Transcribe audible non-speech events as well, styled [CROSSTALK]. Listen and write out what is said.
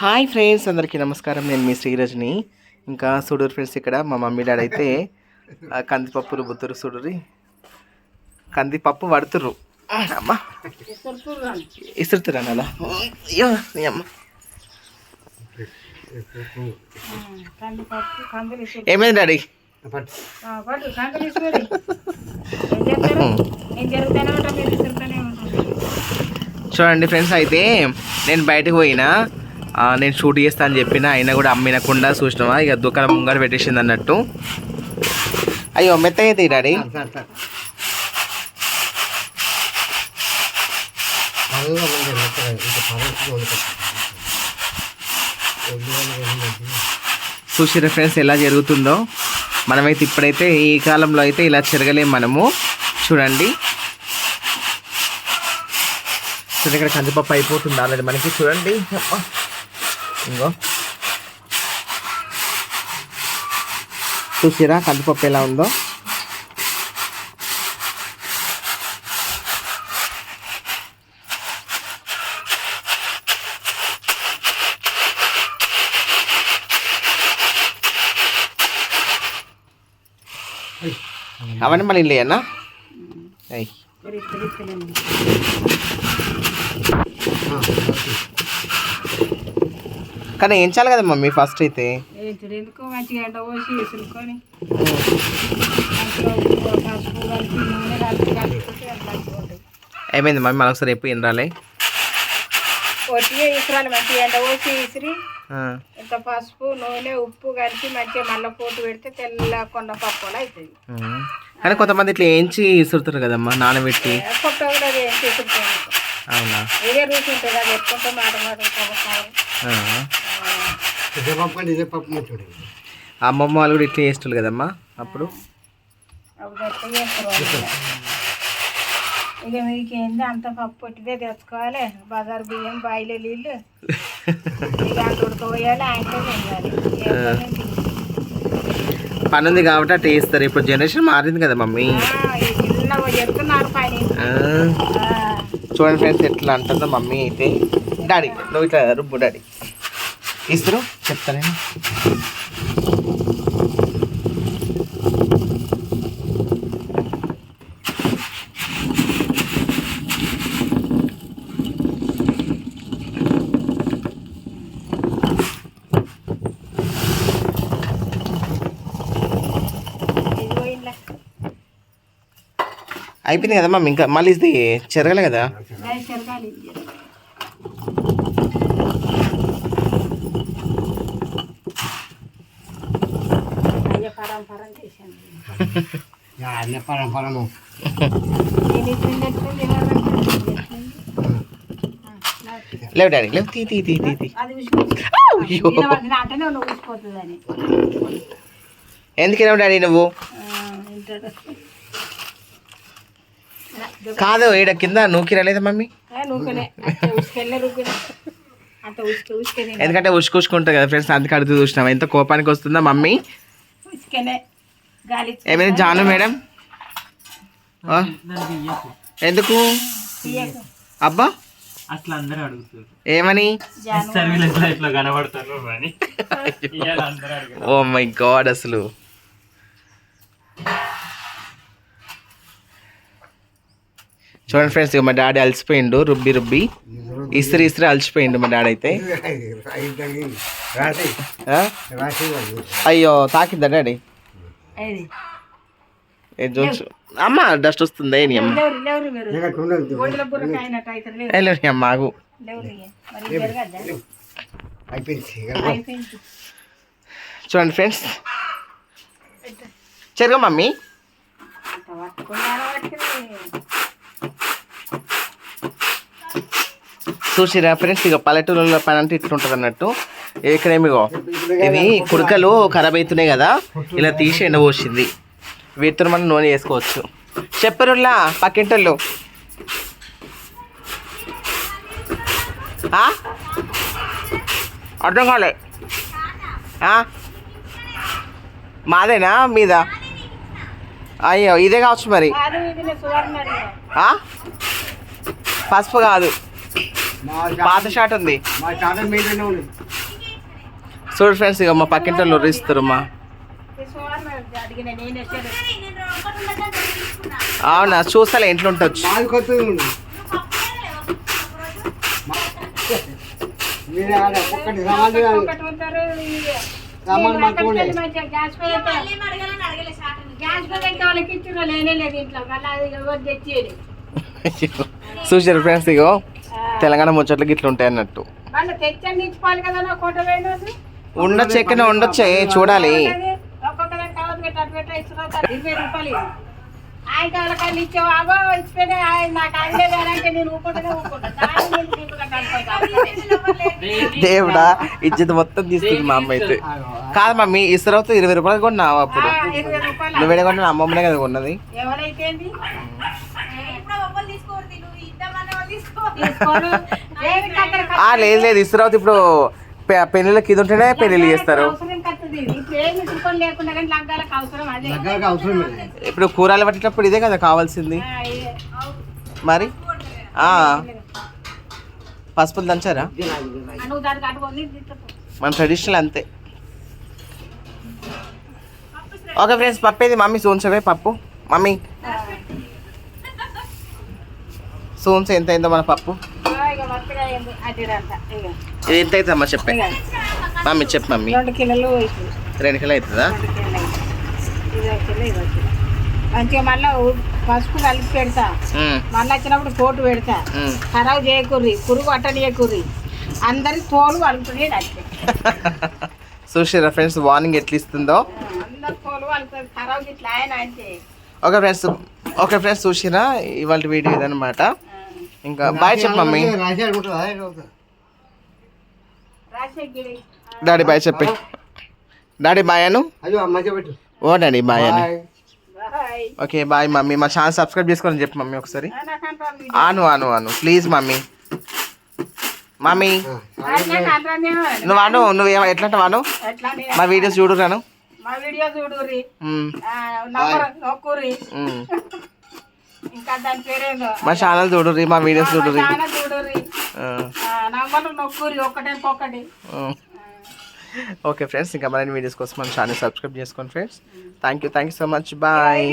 Hi friends అందరికీ నమస్కారం. నేను మీ శ్రీరజని. ఇంకా చూడరు ఫ్రెండ్స్ ఇక్కడ మా మమ్మీ డాడీ అయితే కందిపప్పు రుబ్బుతురు చూడురి కందిపప్పు పడుతుర్రు అమ్మ. ఇసురుతురా అలా అయ్యో అమ్మ. ఏమైంది డాడీ? చూడండి ఫ్రెండ్స్ అయితే నేను బయటకు పోయినా. నేను షూట్ చేస్తా అని చెప్పిన అయినా కూడా అమ్మినకుండా చూసినావా? ఇక దుకాణం ముంగడ పెట్టేసింది అన్నట్టు. అయ్యో మెత్తగా అయితే డాడీ. చూసిరా ఫ్రెండ్స్ ఎలా జరుగుతుందో? మనమైతే ఇప్పుడైతే ఈ కాలంలో అయితే ఇలా జరగలేం మనము. చూడండి. చూడండి ఇక్కడ కందిపప్పు అయిపోతుంది ఆల్రెడీ మనకి. చూడండి. ఇంకో చూసిరా కందిపప్పు ఎలా ఉందో అవన్నీ మళ్ళీ అయ్యి మీరు ఇసురు ఇసురులేండి. కానీ ఏంచాలి కదా మమ్మీ ఫస్ట్ అయితే. ఎందుకు మంచిగా ఎండ పోసి ఏమైంది మమ్మీ? మళ్ళీ ఒకసారి ఎప్పుడు ఇసురాలు మంచిగా ఎండ పోసి ఇసిరి. ఇంత పసుపు నూనె ఉప్పు కలిపి మంచిగా మళ్ళీ పోటు పెడితే తెల్ల కొండ పప్పులు అవుతుంది కానీ కొంతమంది ఇట్లా ఏంచి ఇసురుతారు కదమ్మా నానబెట్టి. కూడా అవునా? ఇదే రుచి ఉంటుంది అది ఎత్తుకుంటే మాట మాట అమ్మమ్మ వాళ్ళు కూడా ఇట్లా చేస్తారు కదమ్మా? అప్పుడు. ఇక మీకు ఏంది? అంత పప్పు పొట్టిదే తెచ్చుకోవాలి. బజార్ బియ్యం బాయిలో నీళ్ళు. ఇక అంత ఉడకపోయాలి తినాలి పని ఉంది? కాబట్టి అట్లా చేస్తారు. ఇప్పుడు జనరేషన్ మారింది కదా మమ్మీ. చిన్న చెప్తున్నారు పని. చూడండి ఫ్రెండ్స్ ఎట్లా అంటుందో మమ్మీ అయితే. డాడీ నువ్వు ఇట్లా రుబ్బు డాడీ. ఇస్తారు చెప్తాను ఇదిగో అయిపోయింది కదమ్మా ఇంకా మళ్ళీ ఇది చెరగలే కదా? దాని చెరగాలి ఇది. అయ్య పరం పరం చేశాను? లేవు డాడీ లేవు. తీ తీ తీ తీ తీ. [LAUGHS] ఎందుకు డాడీ నువ్వు? కాదు ఈడ కింద నూకి రాలేదా మమ్మీ? అంత ఉసుకు ఎందుకంటే ఉసుకుంటుంది కదా ఫ్రెండ్స్ అందుకే అడుగుతూ చూసినాం ఎంత కోపానికి వస్తుందా మమ్మీ? గాలి ఏమైంది? జాను మేడం? ఎందుకు. అబ్బా! అట్లా అందరూ అడుగుతారు. ఏమని? లో కనబడతారు అని. ఇవాళ అందరూ అడుగుతారు. ఓ మై గాడ్ అసలు. చూడండి ఫ్రెండ్స్ ఇక మా డాడీ అలసిపోయిండు రుబ్బి రుబ్బి. ఇస్త్రీ ఇస్త్రీ అలసిపోయిండు మా డాడీ అయితే? అయ్యో తాకిద్దా డాడీ? జోన్స్ అమ్మ డస్ట్ వస్తుంది నీ అమ్మ. లేవురు లేవురు మీరు. ఒంటిలో బుర్రక అయినట్టు అయితే లేవు ఏ లేవు నీ అమ్మ ఆగు లేవురు ఇక. మరి జరగద్దా అయిపోయింది చూడండి ఫ్రెండ్స్ చెరుగా మమ్మీ చూసిరా ఫ్రెండ్స్ ఇక పల్లెటూరులో పని అంటే ఇట్లుంటుంది అన్నట్టు ఇక్కడేమిగో ఇవి కుడకలు ఖరాబ్ అవుతున్నాయి కదా ఇలా తీసి ఎండబోసింది వీటితో మనం నూనె వేసుకోవచ్చు చెప్పరులా పక్కింటోళ్ళు? అర్థం కాలే? మాదేనా మీద? అయ్యో ఇదే కావచ్చు మరి? పసుపు కాదు. పాత షాట్ ఉంది. చూడు ఫ్రెండ్స్ ఇక మా పక్కింటి వాళ్ళు ఉర్రిస్తారు మా. అడిగిన నేను వచ్చాను అవునా చూస్తలే ఇంట్లో. ఉంటుంది చూసారు ఫ్రెండ్స్ ఇగో. తెలంగాణ ముచ్చట్లు ఇట్లా ఉంటాయి అన్నట్టు. ఉండొచ్చు ఎక్కడ ఉండొచ్చే చూడాలి. దేవుడా ఇజ్జత్ మొత్తం తీసుకుంది మా అమ్మ అయితే. కాదు మమ్మీ ఇసురవుతూ ఇరవై రూపాయలు కొన్నావు అప్పుడు? నువ్వు ఎడగొన్న అమ్మమ్మనే కదా కొన్నది? ఎవరైతే లేదు లేదు ఇసురవుతూ ఇప్పుడు పె- పెళ్ళిళ్ళకి ఇది ఉంటేనే పెళ్ళిళ్ళు చేస్తారు. ఇప్పుడు కూరలు పట్టేటప్పుడు ఇదే కదా కావాల్సింది. మరి? ఆ, పసుపులు దంచారా? మన ట్రెడిషనల్ అంతే. ఓకే ఫ్రెండ్స్ పప్పు ఏది? మమ్మీ సోన్సవే పప్పు. మమ్మీ. సోన్స్ ఎంత అయిందో మన పప్పు. ఇది ఎంత అవుతుందమ్మా చెప్పే? మమ్మీ చెప్పు మమ్మీ. రెండు కిలోలు రెండు కిలో అవుతుందా? మంచిగా మళ్ళీ పసుపు కలిపి పెడతా. మళ్ళీ వచ్చినప్పుడు పోటు పెడతా. ఖరాబ్ చేయకుర్రి పురుగు అట్టనియకుర్రి అందరి తోలు అంతే చూసారా ఫ్రెండ్స్ వార్నింగ్ ఎట్లా ఇస్తుందో? ఓకే ఫ్రెండ్స్ ఓకే ఫ్రెండ్స్ చూసిరా ఇవాళ వీడియో ఇదనమాట ఇంకా బాయ్ చెప్పు మమ్మీ. డాడీ బాయ్ చెప్పి. డాడీ బాయ్ అను? ఓ డాడీ బాయ్ అని. Okay bye mummy. మా ఛానల్ సబ్స్క్రైబ్ చేసుకోని చెప్పు మమ్మీ ఒకసారి. ఆను ఆను ఆను ప్లీజ్ మమ్మీ. మమ్మీ. నువ్వు అను నువ్వు ఏమ- ఎట్లా ఎట్లా మా వీడియోస్ చూడు రాను మా వీడియో చూడుర్రి. నొక్కుర్రి. ఇంకా దాని పేరేందో మా ఛానల్ చూడుర్రి మా వీడియోస్ చూడుర్రి. ఒకటే ఒకటి ఓకే ఫ్రెండ్స్ ఇంకా మరిన్ని వీడియోస్ కోసం మన ఛానల్ సబ్స్క్రైబ్ చేసుకోండి friends. Thank you thank you so much bye